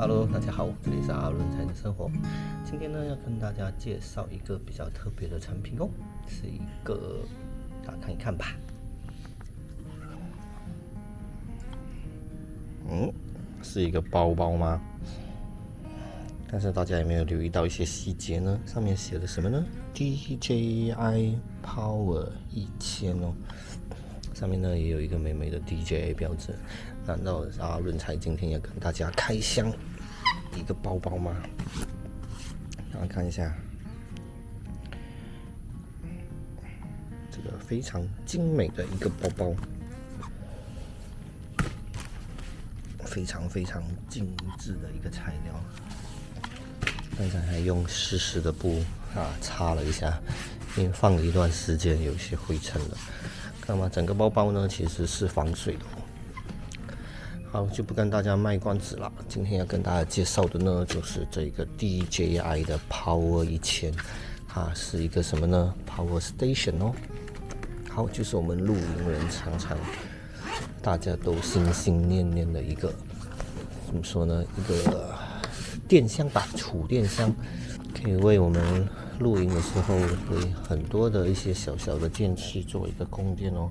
Hello，大家好，这里是阿伦才的生活。今天呢，要跟大家介绍一个比较特别的产品哦，是一个，大家看一看吧。嗯，是一个包包吗？但是大家有没有留意到一些细节呢？上面写的什么呢？DJI Power 一千哦，上面呢也有一个美美的 DJI 标志。难道阿伦才今天要跟大家开箱一个包包吗？然后看一下，这个非常精美的一个包包，非常非常精致的一个材料。刚才还用湿湿的布啊擦了一下，因为放了一段时间，有些灰尘了。看吗？整个包包呢其实是防水的。好，就不跟大家卖关子了。今天要跟大家介绍的呢，就是这个 DJI 的 Power 一千，它是一个什么呢？Power Station 哦。好，就是我们露营人常常大家都心心念念的一个，怎么说呢？一个电箱吧，储电箱，可以为我们露营的时候，为很多的一些小小的电器做一个供电哦。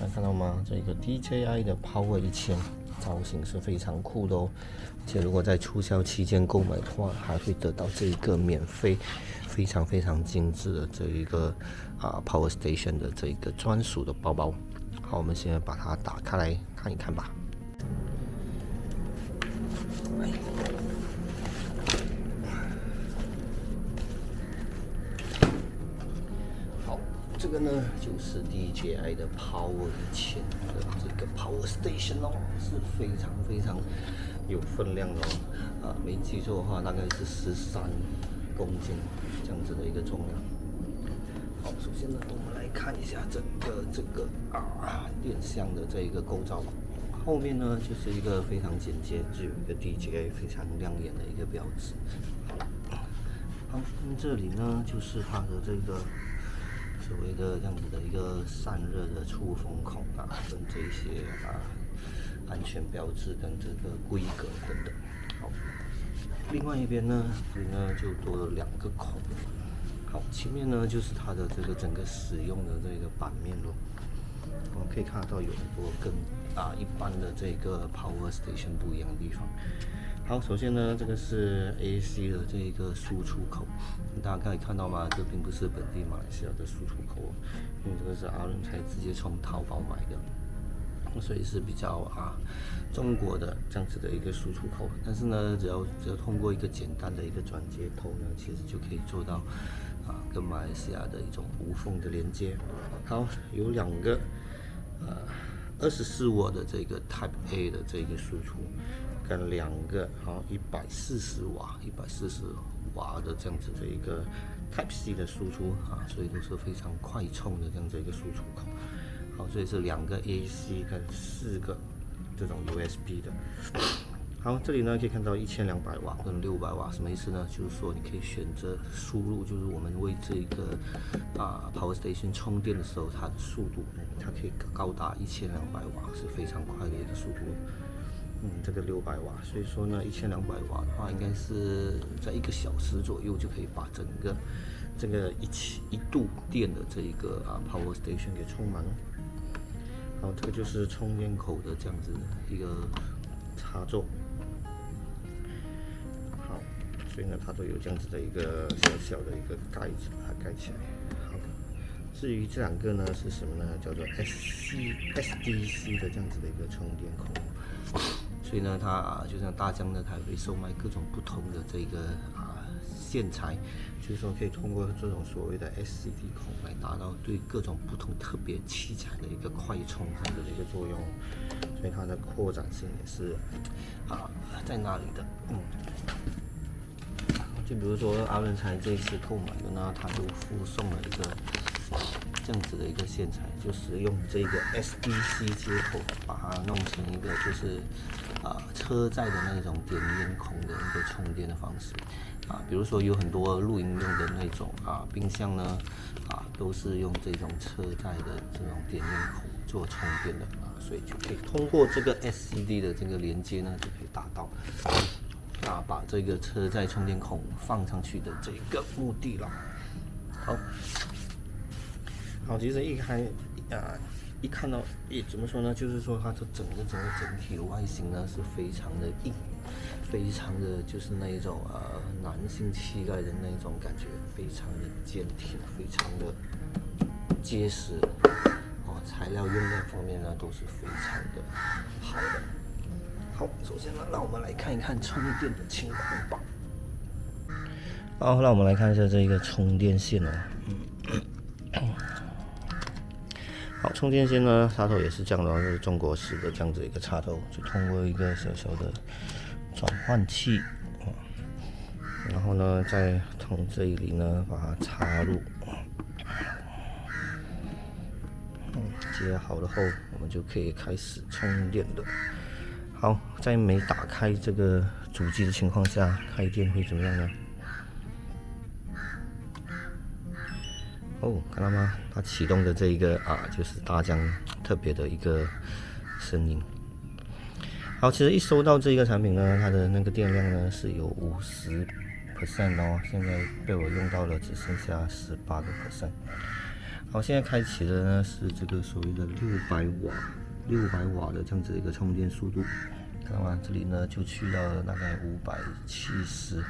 大家看到吗？这个 DJI 的 Power 一千。造型是非常酷的哦，而且如果在促销期间购买的话，还会得到这一个免费、非常非常精致的这一个啊 Power Station 的这一个专属的包包。好，我们现在把它打开来看一看吧。这个呢，就是 DJI 的 Power 一千的这个 Power Station 哦，是非常非常有分量的哦。啊，没记错的话，大概是十三公斤这样子的一个重量。好，首先呢，我们来看一下整个这个啊电箱的这一个构造。后面呢，就是一个非常简洁，只有一个 DJI 非常亮眼的一个标志。好，那这里呢，就是它的这个。所谓的这样子的一个散热的出风孔啊，跟这些啊安全标志跟这个规格等等。好，另外一边呢，这里呢就多了两个孔。好，前面呢就是它的这个整个使用的这个版面咯。我们可以看得到有很多跟啊一般的这个 Power Station 不一样的地方。好，首先呢，这个是 AC 的这一个输出口，大家可以看到吗？这并不是本地马来西亚的输出口，因为这个是阿伦才直接从淘宝买的，所以是比较啊中国的这样子的一个输出口。但是呢，只要只要通过一个简单的一个转接头呢，其实就可以做到啊跟马来西亚的一种无缝的连接。好，有两个呃二十四瓦的这个 Type A 的这个输出。跟两个好一百四十瓦、一百四十瓦的这样子的一个 Type C 的输出啊，所以都是非常快充的这样子一个输出口。好，所以是两个 AC 跟四个这种 USB 的。好，这里呢可以看到一千两百瓦跟六百瓦，什么意思呢？就是说你可以选择输入，就是我们为这个啊 Power Station 充电的时候，它的速度，它可以高达一千两百瓦，是非常快的一个速度。嗯，这个六百瓦，所以说呢，一千两百瓦的话，应该是在一个小时左右就可以把整个这个一起一度电的这一个啊 power station 给充满了。好，这个就是充电口的这样子一个插座。所以呢，它都有这样子的一个小小的一个盖子，把它盖起来。好，至于这两个呢是什么呢？叫做 SC SDC 的这样子的一个充电口。所以呢，它啊就像大疆呢，它会售卖各种不同的这个啊线材，就是说可以通过这种所谓的 SCD 孔来达到对各种不同特别器材的一个快充这样的一个作用。所以它的扩展性也是啊在那里的。嗯，就比如说阿伦才这一次购买的呢，它就附送了一个这样子的一个线材，就是用这个 SDC 接口把它弄成一个就是。啊，车载的那种点烟孔的一个充电的方式，啊，比如说有很多露营用的那种啊冰箱呢，啊，都是用这种车载的这种点烟孔做充电的啊，所以就可以通过这个 SCD 的这个连接呢，就可以达到啊把这个车载充电孔放上去的这个目的了。好，好，其实一开啊一看到，诶，怎么说呢？就是说它的整个整个整体的外形呢是非常的硬，非常的就是那一种呃男性气概的那种感觉，非常的坚挺，非常的结实。哦材料用料方面呢都是非常的好的。好，首先呢，让我们来看一看充电的情况吧。好，那我们来看一下这一个充电线哦。好，充电线呢插头也是这样的，是中国式的这样子一个插头，就通过一个小小的转换器，然后呢再从这里呢把它插入。接好了后，我们就可以开始充电了。好，在没打开这个主机的情况下，开电会怎么样呢？哦，看到吗？它启动的这一个啊，就是大疆特别的一个声音。好，其实一收到这一个产品呢，它的那个电量呢是有五十 percent 哦，现在被我用到了只剩下十八个 percent。好，现在开启的呢是这个所谓的六百瓦，六百瓦的这样子一个充电速度，看到吗？这里呢就去到了大概五百七十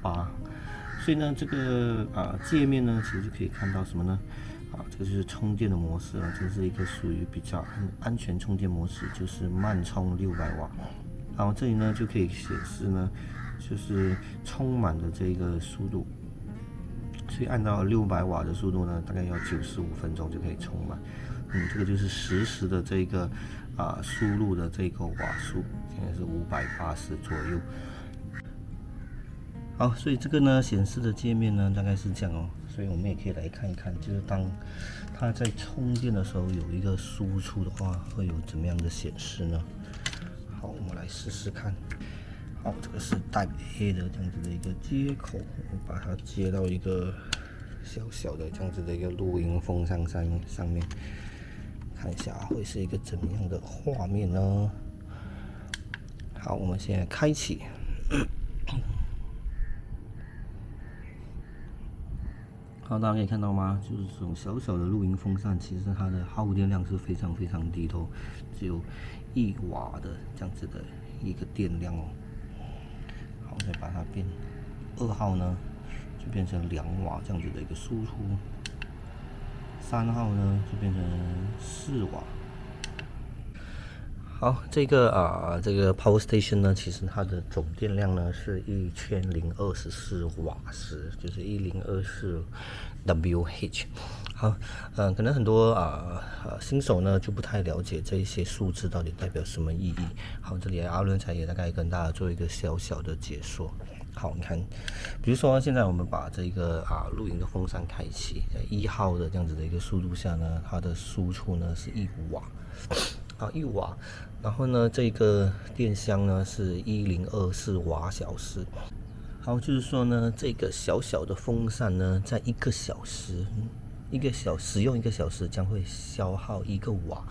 八，所以呢这个啊界面呢其实就可以看到什么呢？啊，这个就是充电的模式啊，这是一个属于比较安安全充电模式，就是慢充六百瓦。然后这里呢就可以显示呢，就是充满的这个速度。所以按照六百瓦的速度呢，大概要九十五分钟就可以充满。嗯，这个就是实时的这个啊输入的这个瓦数，现在是五百八十左右。好，所以这个呢显示的界面呢大概是这样哦。所以我们也可以来看一看，就是当它在充电的时候有一个输出的话，会有怎么样的显示呢？好，我们来试试看。好，这个是带 A 的这样子的一个接口，我把它接到一个小小的这样子的一个录音风扇上上面，看一下会是一个怎样的画面呢？好，我们现在开启。好，大家可以看到吗？就是这种小小的录音风扇，其实它的耗电量是非常非常低的，只有一瓦的这样子的一个电量哦。好再把它变二号呢，就变成两瓦这样子的一个输出。三号呢，就变成四瓦。好，这个啊，这个 Power Station 呢，其实它的总电量呢是一千零二十四瓦时，就是一零二四 Wh。好，嗯，可能很多啊啊新手呢就不太了解这一些数字到底代表什么意义。好，这里阿伦才也大概跟大家做一个小小的解说。好，你看，比如说现在我们把这个啊露营的风扇开启，在一号的这样子的一个速度下呢，它的输出呢是一瓦，啊一瓦，然后呢这个电箱呢是一零二四瓦小时。好，就是说呢这个小小的风扇呢，在一个小时。一个小使用一个小时将会消耗一个瓦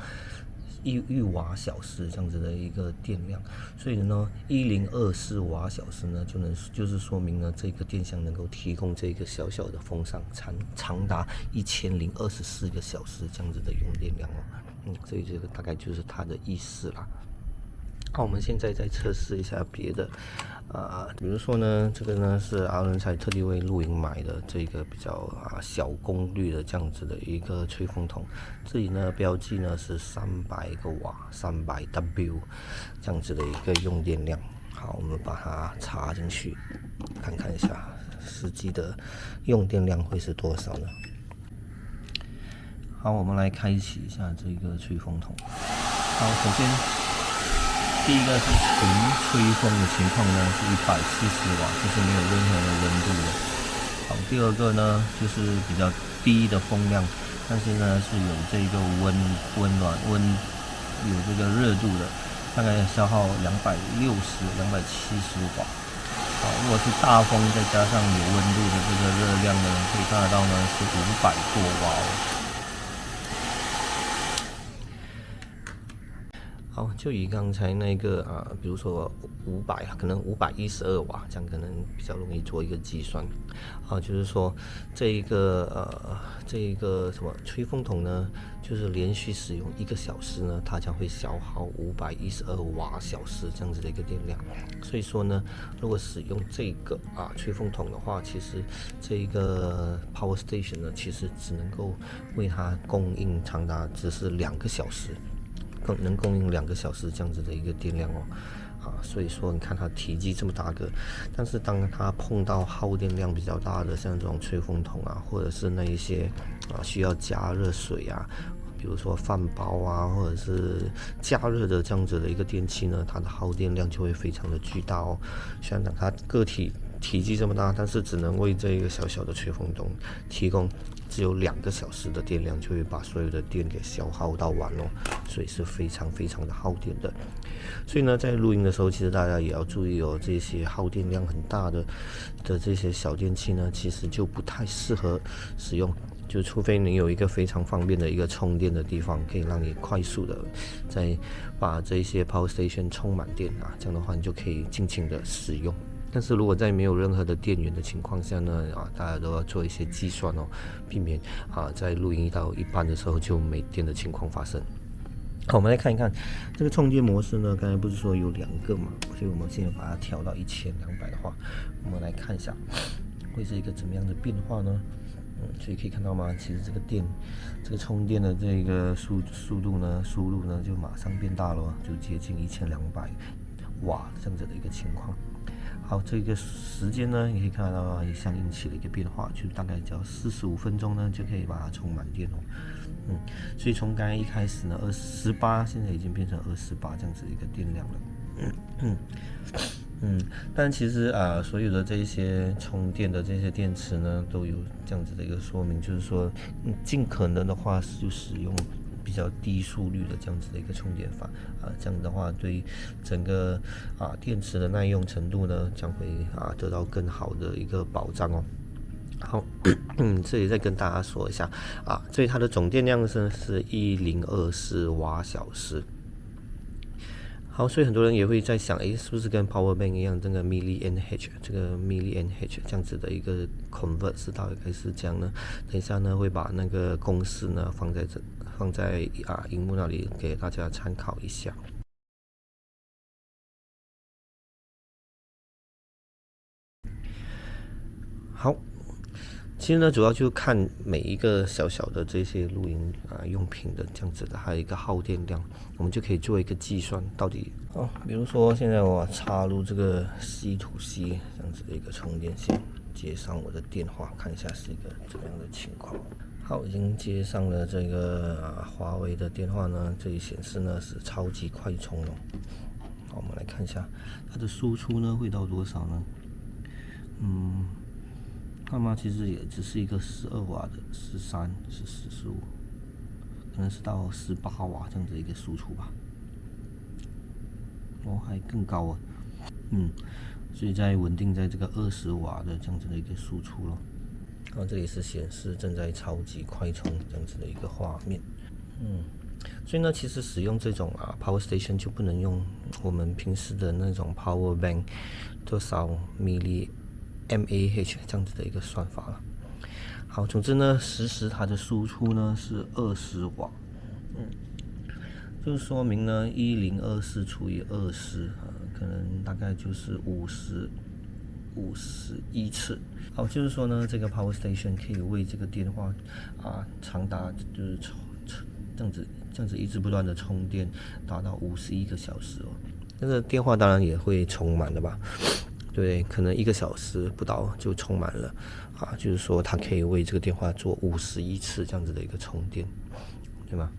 一一瓦小时这样子的一个电量，所以呢，一零二四瓦小时呢就能就是说明呢这个电箱能够提供这个小小的风扇长长达一千零二十四个小时这样子的用电量哦，嗯，所以这个大概就是它的意思啦。那我们现在再测试一下别的，啊，比如说呢，这个呢是阿伦才特地为露营买的这个比较啊小功率的这样子的一个吹风筒，这里呢标记呢是三百个瓦，三百 W 这样子的一个用电量。好，我们把它插进去，看看一下实际的用电量会是多少呢？好，我们来开启一下这个吹风筒。好，首先。第一个是纯吹风的情况呢，是一百四十瓦，就是没有任何的温度的。好，第二个呢，就是比较低的风量，但是呢是有这个温温暖温有这个热度的，大概消耗两百六十两百七十瓦。好，如果是大风再加上有温度的这个热量呢，可以看得到呢是五百多瓦。好，就以刚才那个啊，比如说五百，可能五百一十二瓦，这样可能比较容易做一个计算。啊，就是说这一个呃，这一个什么吹风筒呢，就是连续使用一个小时呢，它将会消耗五百一十二瓦小时这样子的一个电量。所以说呢，如果使用这个啊吹风筒的话，其实这一个 power station 呢，其实只能够为它供应长达只是两个小时，能供应两个小时这样子的一个电量哦。啊，所以说你看它体积这么大个，但是当它碰到耗电量比较大的，像这种吹风筒啊，或者是那一些啊需要加热水啊，比如说饭煲啊，或者是加热的这样子的一个电器呢，它的耗电量就会非常的巨大哦。像讲它个体体积这么大，但是只能为这一个小小的吹风筒提供只有两个小时的电量，就会把所有的电给消耗到完哦，所以是非常非常的耗电的。所以呢，在录音的时候，其实大家也要注意哦，这些耗电量很大的的这些小电器呢，其实就不太适合使用。就除非你有一个非常方便的一个充电的地方，可以让你快速的在把这些 power station 充满电啊，这样的话你就可以尽情的使用。但是如果在没有任何的电源的情况下呢，啊，大家都要做一些计算哦，避免啊在录音到一半的时候就没电的情况发生。好，我们来看一看这个充电模式呢。刚才不是说有两个嘛，所以我们现在把它调到一千两百的话，我们来看一下会是一个怎么样的变化呢？嗯，所以可以看到吗？其实这个电，这个充电的这个速速度呢，输入呢就马上变大了，就接近一千两百瓦这样子的一个情况。好，这个时间呢，你可以看到也相应起了一个变化，就大概只要四十五分钟呢，就可以把它充满电哦。嗯，所以从刚才一开始呢，二十八，现在已经变成二十八这样子一个电量了。嗯嗯，但其实啊，所有的这些充电的这些电池呢，都有这样子的一个说明，就是说，尽可能的话就使用较低速率的这样子的一个充电法啊，这样的话对整个啊电池的耐用程度呢，将会啊得到更好的一个保障哦。好，这里再跟大家说一下啊，所以它的总电量是是一零二四瓦小时。好，所以很多人也会在想，诶，是不是跟 Power Bank 一样，这个 Milli NH 这个 Milli NH 这样子的一个 convert 是到底该是这样呢？等一下呢，会把那个公式呢放在这，放在啊荧幕那里给大家参考一下。好。其实呢，主要就看每一个小小的这些录音啊用品的这样子的，还有一个耗电量，我们就可以做一个计算，到底哦，比如说现在我插入这个 C to C 这样子的一个充电线，接上我的电话，看一下是一个怎么样的情况。好，已经接上了这个华为的电话呢，这里显示呢是超级快充了。好，我们来看一下它的输出呢会到多少呢？嗯。那么其实也只是一个十二瓦的，十三十四十五，可能是到十八瓦这样子一个输出吧。哦，还更高啊，嗯，所以在稳定在这个二十瓦的这样子的一个输出了。然后这里是显示正在超级快充这样子的一个画面，嗯，所以呢，其实使用这种啊 power station 就不能用我们平时的那种 power bank 多少 milli。mAh 这样子的一个算法了。好，总之呢，实时它的输出呢是二十瓦，嗯，就说明呢一零二四除以二十，可能大概就是五十五十一次。好，就是说呢，这个 power station 可以为这个电话啊长达就是充这样子这样子一直不断的充电，达到五十一个小时哦。那个电话当然也会充满的吧。对，可能一个小时不到就充满了，啊，就是说它可以为这个电话做五十一次这样子的一个充电，对吗？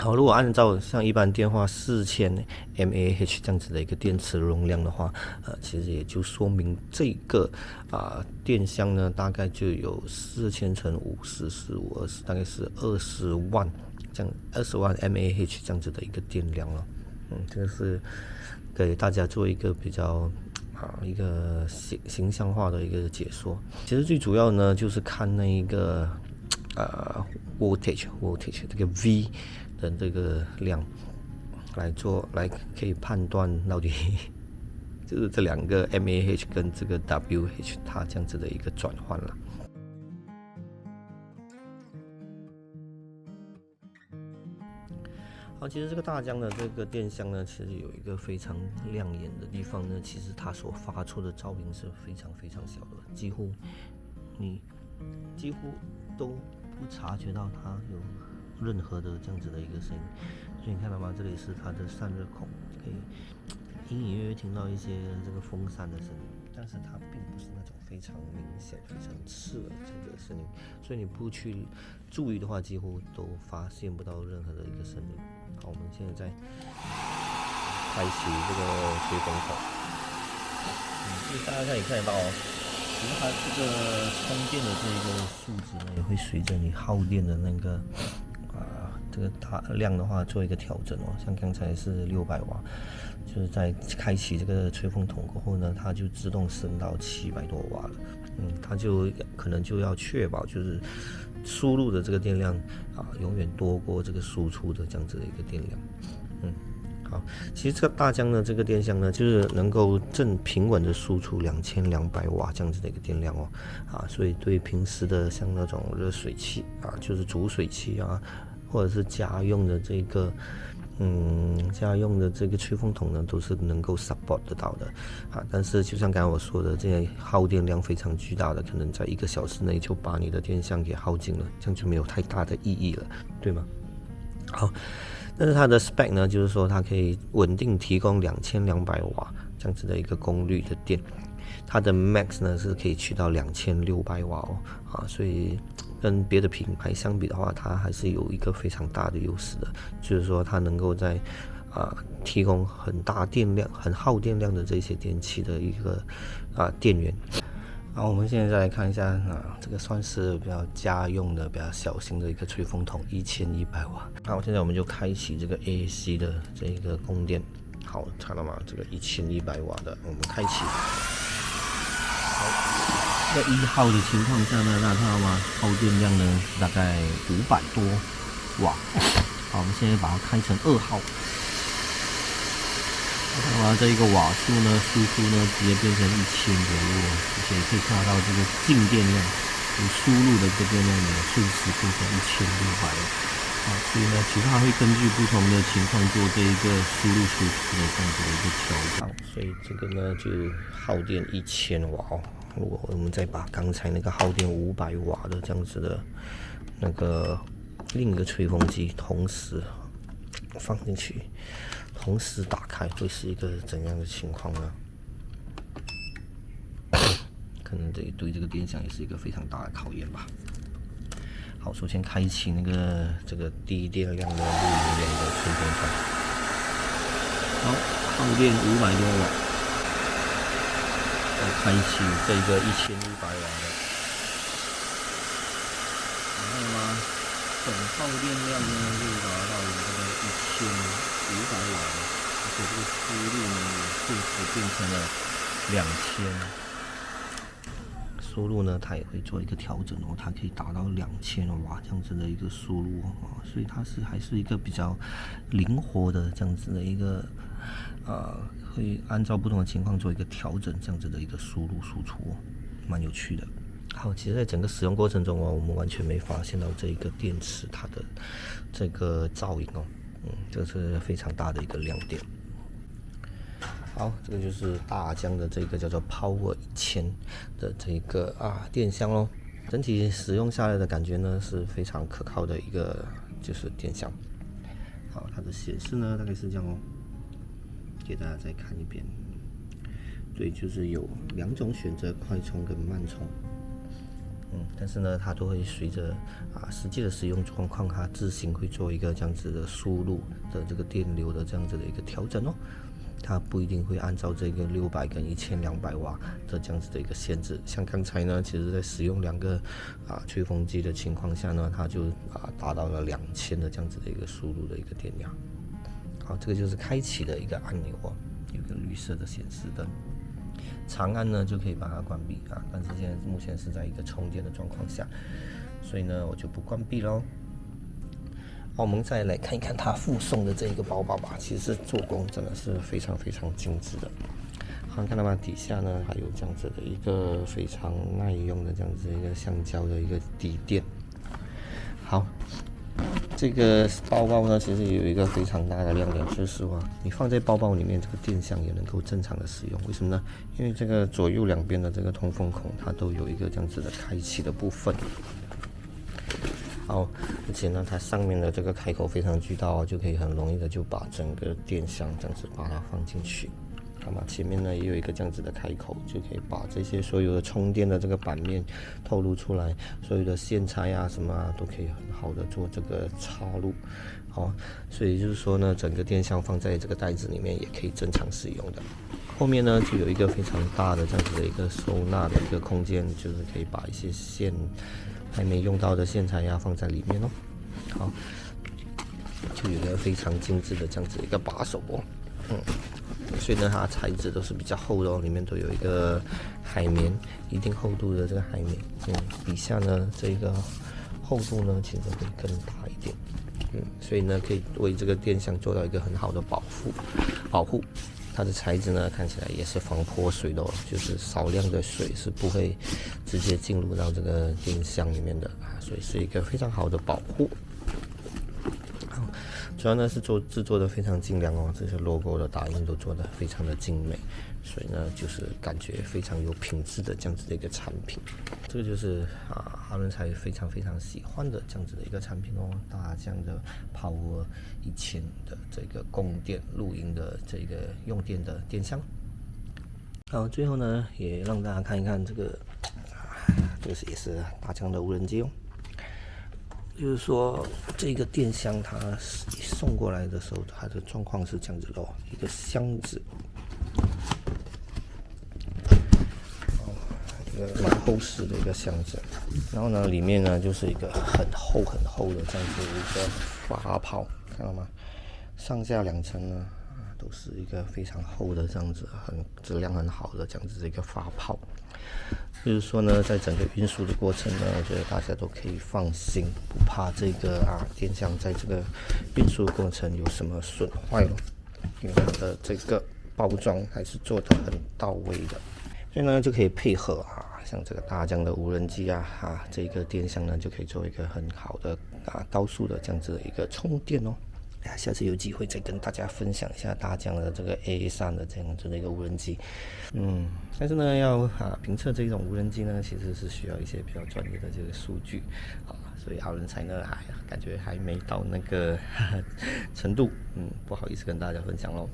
好，如果按照像一般电话四千 mAh 这样子的一个电池容量的话，呃，其实也就说明这个啊电箱呢，大概就有四千乘五十四五二十，大概是二十万这样二十万 mAh 这样子的一个电量了，嗯，这个是给大家做一个比较。啊，一个形形象化的一个解说，其实最主要呢就是看那一个呃 voltage voltage 这个 V 的这个量来做来可以判断到底 就是这两个 mAh 跟这个 Wh 它这样子的一个转换了。好，其实这个大疆的这个电箱呢，其实有一个非常亮眼的地方呢，其实它所发出的噪音是非常非常小的，几乎你几乎都不察觉到它有任何的这样子的一个声音。所以你看到吗？这里是它的散热孔，可以隐隐约约听到一些这个风扇的声音，但是它并不是那种非常明显、非常刺耳的这个声音，所以你不去注意的话，几乎都发现不到任何的一个声音。好，我们现在在开启这个吹风口。嗯，所以大家可以看得到哦，其实它这个充电的这个数值呢，也会随着你耗电的那个这个大量的话做一个调整哦。像刚才是六百瓦，就是在开启这个吹风筒过后呢，它就自动升到七百多瓦了。嗯，它就可能就要确保就是。输入的这个电量啊，永远多过这个输出的这样子的一个电量。嗯，好，其实这个大疆的这个电箱呢，就是能够正平稳的输出两千两百瓦这样子的一个电量哦。啊，所以对平时的像那种热水器啊，就是煮水器啊，或者是家用的这个。嗯，家用的这个吹风筒呢，都是能够 support 得到的啊。但是就像刚才我说的，这些耗电量非常巨大的，可能在一个小时内就把你的电箱给耗尽了，这样就没有太大的意义了，对吗？好，但是它的 spec 呢，就是说它可以稳定提供两千两百瓦这样子的一个功率的电，它的 max 呢是可以去到两千六百瓦哦啊，所以。跟别的品牌相比的话，它还是有一个非常大的优势的，就是说它能够在啊提供很大电量、很耗电量的这些电器的一个啊电源。好，我们现在再来看一下啊，这个算是比较家用的、比较小型的一个吹风筒，一千一百瓦。好，现在我们就开启这个 AC 的这一个供电。好，看到吗？这个一千一百瓦的，我们开启。在一号的情况下呢，大家看到吗？耗电量呢大概五百多瓦。好，我们现在把它开成二号。看到吗？这一个瓦数呢，输出呢直接变成一千左右，而且可以看到这个进电量，你输入的这个电量呢瞬时变成一千六百。啊，所以呢，其实它会根据不同的情况做这一个输入输出的这样子的一个调整。所以这个呢就耗电一千瓦哦。如果我们再把刚才那个耗电五百瓦的这样子的那个另一个吹风机同时放进去，同时打开，会是一个怎样的情况呢？可能这对这个电箱也是一个非常大的考验吧。好，首先开启那个这个低电量的录音用的吹风筒。好，耗电五百多瓦。开启这个一千一百瓦的，然后呢？总耗电量呢就达到了这个一千五百瓦了，而且这个输入呢也瞬时变成了两千。输入呢它也会做一个调整哦，它可以达到两千瓦这样子的一个输入哦，所以它是还是一个比较灵活的这样子的一个呃。会按照不同的情况做一个调整，这样子的一个输入输出，蛮有趣的。好，其实，在整个使用过程中哦，我们完全没发现到这一个电池它的这个噪音哦，嗯，这是非常大的一个亮点。好，这个就是大疆的这个叫做 Power 一千的这个啊电箱喽。整体使用下来的感觉呢是非常可靠的一个就是电箱。好，它的显示呢大概是这样哦。给大家再看一遍，对，就是有两种选择，快充跟慢充。嗯，但是呢，它都会随着啊实际的使用状况，它自行会做一个这样子的输入的这个电流的这样子的一个调整哦。它不一定会按照这个六百跟一千两百瓦的这样子的一个限制。像刚才呢，其实在使用两个啊吹风机的情况下呢，它就啊达到了两千的这样子的一个输入的一个电量。好，这个就是开启的一个按钮哦，有个绿色的显示灯，长按呢就可以把它关闭啊。但是现在目前是在一个充电的状况下，所以呢我就不关闭喽。我们再来看一看它附送的这一个包包吧，其实做工真的是非常非常精致的。好，看到吗？底下呢还有这样子的一个非常耐用的这样子一个橡胶的一个底垫。好，这个包包呢其实有一个非常大的亮点，就是说你放在包包里面，这个电箱也能够正常的使用。为什么呢？因为这个左右两边的这个通风孔，它都有一个这样子的开启的部分。好，而且呢，它上面的这个开口非常巨大哦，就可以很容易的就把整个电箱这样子把它放进去。好嘛，前面呢也有一个这样子的开口，就可以把这些所有的充电的这个板面透露出来，所有的线材啊什么啊都可以很好的做这个插入。好，所以就是说呢，整个电箱放在这个袋子里面也可以正常使用的。后面呢就有一个非常大的这样子的一个收纳的一个空间，就是可以把一些线。还没用到的线材呀，放在里面哦。好，就有一个非常精致的这样子一个把手哦。嗯，所以呢，它材质都是比较厚的哦，里面都有一个海绵，一定厚度的这个海绵。嗯，底下呢，这个厚度呢，其实会更大一点。嗯，所以呢，可以为这个电箱做到一个很好的保护，保护。它的材质呢，看起来也是防泼水的哦，就是少量的水是不会直接进入到这个电箱里面的啊，所以是一个非常好的保护。主要呢是做制作的非常精良哦，这些 logo 的打印都做的非常的精美，所以呢就是感觉非常有品质的这样子的一个产品。这个就是啊阿伦才非常非常喜欢的这样子的一个产品哦，大疆的 Power 一千的这个供电录音的这个用电的电箱。好，最后呢也让大家看一看这个，这个是也是大疆的无人机哦。就是说，这个电箱它送过来的时候，它的状况是这样子的哦，一个箱子，一个蛮厚实的一个箱子，然后呢，里面呢就是一个很厚很厚的这样子一个发泡，看到吗？上下两层呢，都是一个非常厚的这样子，很质量很好的这样子的一个发泡。就是说呢，在整个运输的过程呢，我觉得大家都可以放心，不怕这个啊电箱在这个运输过程有什么损坏了，因为它的这个包装还是做的很到位的，所以呢就可以配合啊，像这个大疆的无人机啊，啊这个电箱呢就可以做一个很好的啊高速的这样子的一个充电哦。哎，下次有机会再跟大家分享一下大疆的这个 A 三的这样子的一个无人机。嗯，但是呢，要啊评测这种无人机呢，其实是需要一些比较专业的这个数据啊，所以阿伦才呢，还感觉还没到那个 程度。嗯，不好意思跟大家分享喽。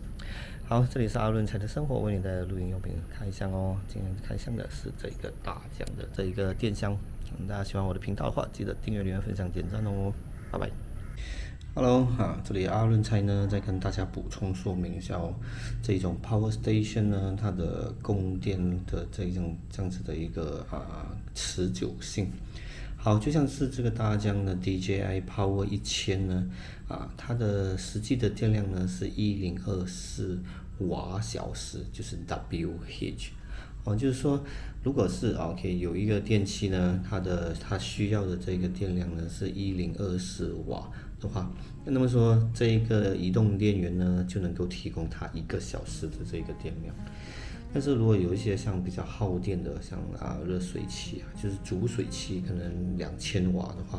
好，这里是阿伦才的生活，为你带来录音用品开箱哦。今天开箱的是这个大疆的这一个电箱。大家喜欢我的频道的话，记得订阅、留言、分享、点赞哦。拜拜。Hello，哈，这里阿伦猜呢，再跟大家补充说明一下哦，这种 Power Station 呢，它的供电的这种这样子的一个啊持久性，好，就像是这个大疆的 DJI Power 一千呢，啊，它的实际的电量呢是一零二四瓦小时，就是 Wh，哦，就是说，如果是 OK 有一个电器呢，它的它需要的这个电量呢是一零二四瓦。的话，那么说这一个移动电源呢，就能够提供它一个小时的这个电量。但是如果有一些像比较耗电的，像啊热水器啊，就是煮水器，可能两千瓦的话，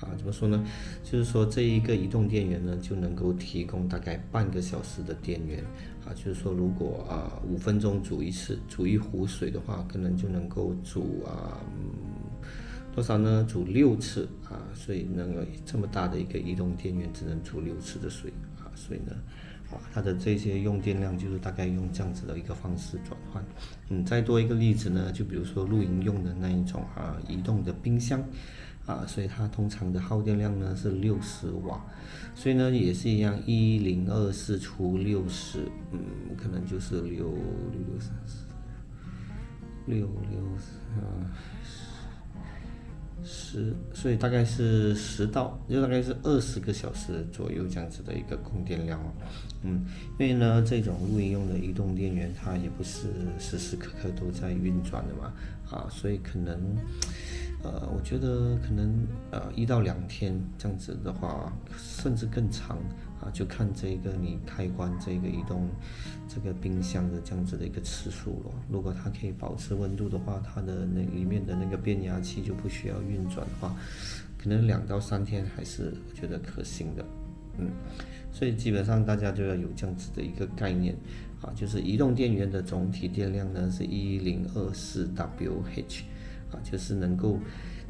啊怎么说呢？就是说这一个移动电源呢，就能够提供大概半个小时的电源。啊，就是说如果啊五分钟煮一次，煮一壶水的话，可能就能够煮啊。多少呢？煮六次啊，所以那个这么大的一个移动电源只能煮六次的水啊，所以呢，啊，它的这些用电量就是大概用这样子的一个方式转换。嗯，再多一个例子呢，就比如说露营用的那一种啊，移动的冰箱啊，所以它通常的耗电量呢是六十瓦，所以呢也是一样，一零二四除六十，嗯，可能就是六六六三四六六啊。十，所以大概是十到，就大概是二十个小时左右这样子的一个供电量哦。嗯，因为呢，这种露营用的移动电源，它也不是时时刻刻都在运转的嘛，啊，所以可能呃，我觉得可能呃一到两天这样子的话，甚至更长啊，就看这个你开关这个移动这个冰箱的这样子的一个次数了。如果它可以保持温度的话，它的那里面的那个变压器就不需要运转的话，可能两到三天还是我觉得可行的。嗯，所以基本上大家就要有这样子的一个概念啊，就是移动电源的总体电量呢是一零二四 Wh。啊，就是能够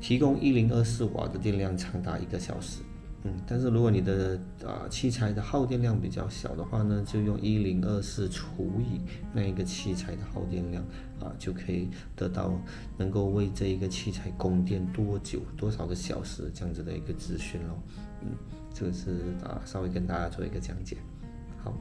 提供一零二四瓦的电量长达一个小时，嗯，但是如果你的啊器材的耗电量比较小的话呢，就用一零二四除以那一个器材的耗电量啊，就可以得到能够为这一个器材供电多久多少个小时这样子的一个资讯咯，嗯，这个是啊稍微跟大家做一个讲解，好。